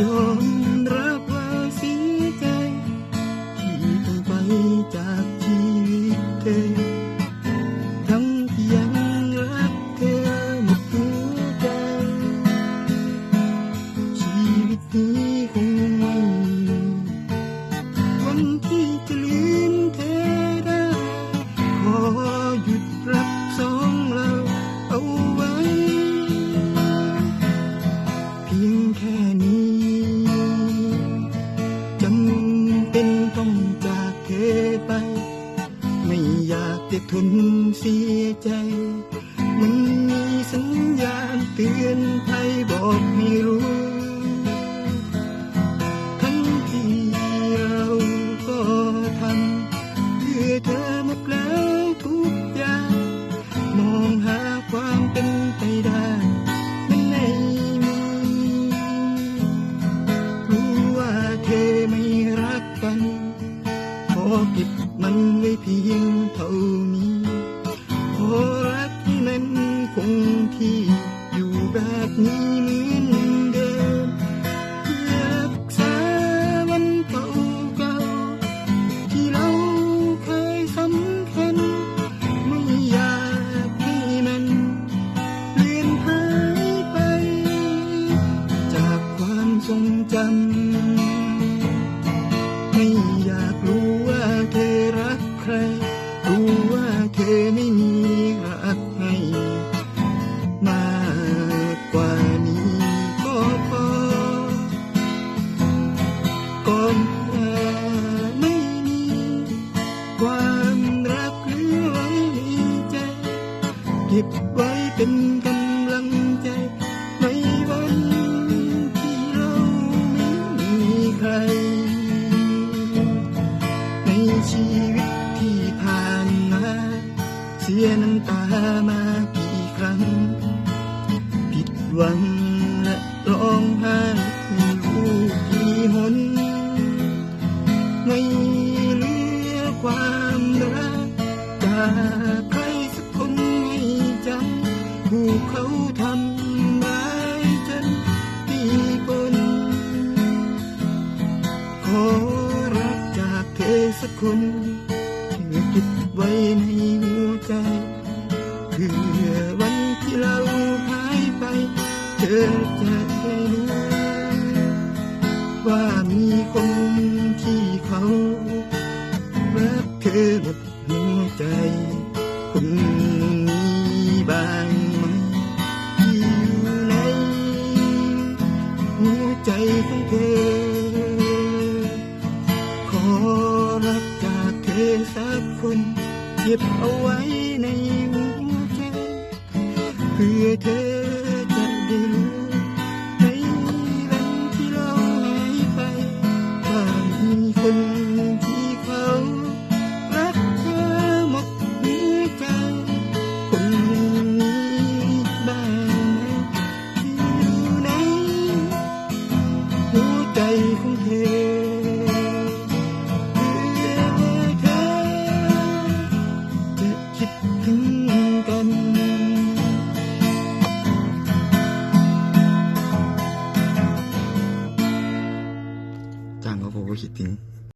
ยอมรับว่าเสียใจที่ต้องไปจากชีวิตเธอทั้งที่ยังรักเธอหมดหัวใจ ชีวิตนี้คงไม่มีวันที่จะลืมเธอได้ ขอหยุดรักสองเราเอาไว้ เพียงแค่นี้ อยากจะทนเสียใจ มันมีสัญญาณเตือนภัยบอกให้รู้ ทั้งที่เราก็ทำเพื่อเธอหมดแล้วทุกอย่าง มองหาความเป็นไปได้มันไม่มีรู้ว่าเธอไม่รักกัน ขอเก็บมันไว้เพียง เท่านี้ขอรักที่มันคงที่อยู่แบบนี้เหมือนเดิมเพื่อรักษาวันเก่าๆที่เราเคยสำคัญ ไม่อยากให้มันเลือนหายไป จากความทรงจำ ก่ออไม่มี ความรักหลือไว้ในใจเก็บไว้เป็นกำลังใจในวันที่เราไม่มีใคร ในชีวิตที่ผ่านมาเสียน้ำตามากี่ครั้ง ผิดหวังและร้องไห้ไม่รู้กี่หน ผู้เขาทำร้ายฉันที่คนขอรักจากเธอสักคนเธอเก็บไว้ในหัวใจเพื่อวันที่เราหายไป เธอจะ คนเก็บเอาไว้ในหัวใจเพื่อเธอจะได้รู้ในวันที่เราหายไปว่ามีคน จ้